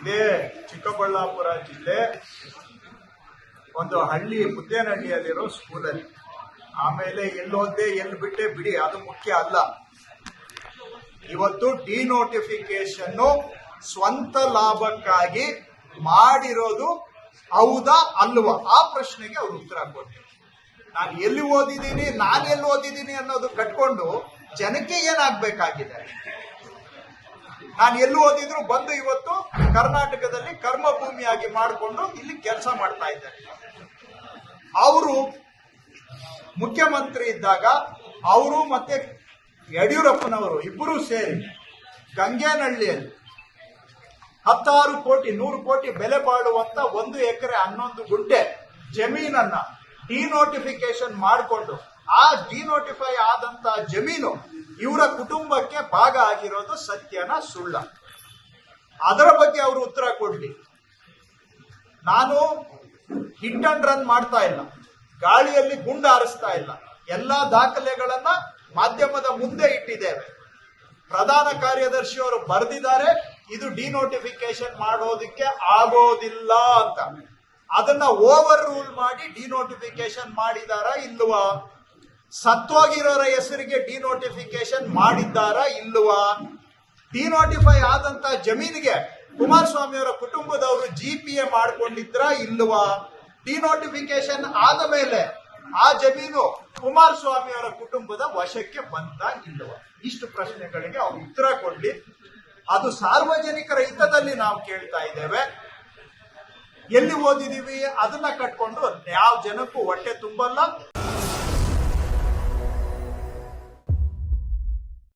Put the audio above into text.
ಇದೇ ಚಿಕ್ಕಬಳ್ಳಾಪುರ ಜಿಲ್ಲೆ, ಒಂದು ಹಳ್ಳಿ, ಮುದ್ದೇನಹಳ್ಳಿಯಲ್ಲಿರೋ ಸ್ಕೂಲಲ್ಲಿ. ಆಮೇಲೆ ಎಲ್ಲೋದೆ ಎಲ್ಲಿ ಬಿಟ್ಟೆ ಬಿಡಿ, ಅದು ಮುಖ್ಯ ಅಲ್ಲ. ಇವತ್ತು ಡಿನೋಟಿಫಿಕೇಶನ್ ಸ್ವಂತ ಲಾಭಕ್ಕಾಗಿ ಮಾಡಿರೋದು ಹೌದಾ ಅಲ್ವಾ? ಆ ಪ್ರಶ್ನೆಗೆ ಅವ್ರು ಉತ್ತರ ಕೊಟ್ಟರು. ನಾನು ಎಲ್ಲಿ ಓದಿದ್ದೀನಿ, ನಾನು ಎಲ್ಲಿ ಓದಿದ್ದೀನಿ ಅನ್ನೋದು ಕಟ್ಕೊಂಡು ಜನಕ್ಕೆ ಏನಾಗ್ಬೇಕಾಗಿದೆ? ನಾನು ಎಲ್ಲೂ ಓದಿದ್ರು ಬಂದು ಇವತ್ತು ಕರ್ನಾಟಕದಲ್ಲಿ ಕರ್ಮ ಭೂಮಿಯಾಗಿ ಮಾಡಿಕೊಂಡು ಇಲ್ಲಿ ಕೆಲಸ ಮಾಡ್ತಾ ಇದ್ದಾರೆ. ಅವರು ಮುಖ್ಯಮಂತ್ರಿ ಇದ್ದಾಗ ಅವರು ಮತ್ತೆ ಯಡಿಯೂರಪ್ಪನವರು ಇಬ್ಬರೂ ಸೇರಿ ಗಂಗೇನಹಳ್ಳಿಯಲ್ಲಿ ಹತ್ತಾರು ಕೋಟಿ, ನೂರು ಕೋಟಿ ಬೆಲೆ ಬಾಳುವಂತ ಒಂದು ಎಕರೆ ಹನ್ನೊಂದು ಗುಂಟೆ ಜಮೀನನ್ನ ಡಿನೋಟಿಫಿಕೇಶನ್ ಮಾಡಿಕೊಂಡು ಆ ಡಿನೋಟಿಫೈ ಆದಂತ ಜಮೀನು ಇವರ ಕುಟುಂಬಕ್ಕೆ ಭಾಗ ಆಗಿರೋದು ಸತ್ಯನ ಸುಳ್ಳ. ಅದರ ಬಗ್ಗೆ ಅವರು ಉತ್ತರ ಕೊಡ್ಲಿ. ನಾನು ಹಿಟ್ ಅಂಡ್ ರನ್ ಮಾಡ್ತಾ ಇಲ್ಲ. ಗಾಳಿಯಲ್ಲಿ ಗುಂಡ ಹಾರಿಸ್ತಾ ಇಲ್ಲ. ಎಲ್ಲಾ ದಾಖಲೆಗಳನ್ನ ಮಾಧ್ಯಮದ ಮುಂದೆ ಇಟ್ಟಿದ್ದೇವೆ. ಪ್ರಧಾನ ಕಾರ್ಯದರ್ಶಿಯವರು ಬರೆದಿದ್ದಾರೆ. ಇದು ಡಿನೋಟಿಫಿಕೇಶನ್ ಮಾಡೋದಕ್ಕೆ ಆಗೋದಿಲ್ಲ ಅಂತ. ಅದನ್ನ ಓವರ್ ರೂಲ್ ಮಾಡಿ ಡಿನೋಟಿಫಿಕೇಶನ್ ಮಾಡಿದಾರಾ ಇಲ್ವಾ? ಸತ್ತೋಗಿರೋರ ಹೆಸರಿಗೆ ಡಿನೋಟಿಫಿಕೇಶನ್ ಮಾಡಿದ್ದಾರಾ ಇಲ್ಲವಾ ಡಿನೋಟಿಫೈ ಆದಂತ ಜಮೀನಿಗೆ ಕುಮಾರಸ್ವಾಮಿ ಅವರ ಕುಟುಂಬದವರು ಜಿ ಪಿ ಎ ಮಾಡ್ಕೊಂಡಿದ್ರ ಇಲ್ವಾ? ಡಿನೋಟಿಫಿಕೇಶನ್ ಆದ ಮೇಲೆ ಆ ಜಮೀನು ಕುಮಾರಸ್ವಾಮಿ ಅವರ ಕುಟುಂಬದ ವಶಕ್ಕೆ ಬಂತ ಇಲ್ವಾ? ಇಷ್ಟು ಪ್ರಶ್ನೆಗಳಿಗೆ ಅವ್ರು ಉತ್ತರ ಕೊಡ್ಲಿ. ಅದು ಸಾರ್ವಜನಿಕರ ಹಿತದಲ್ಲಿ ನಾವು ಕೇಳ್ತಾ ಇದ್ದೇವೆ. ಎಲ್ಲಿ ಓದಿದೀವಿ? ಅದನ್ನ ಕಟ್ಕೊಂಡು ಯಾವ ಜನಕ್ಕೂ ಹೊಟ್ಟೆ ತುಂಬಲ್ಲ?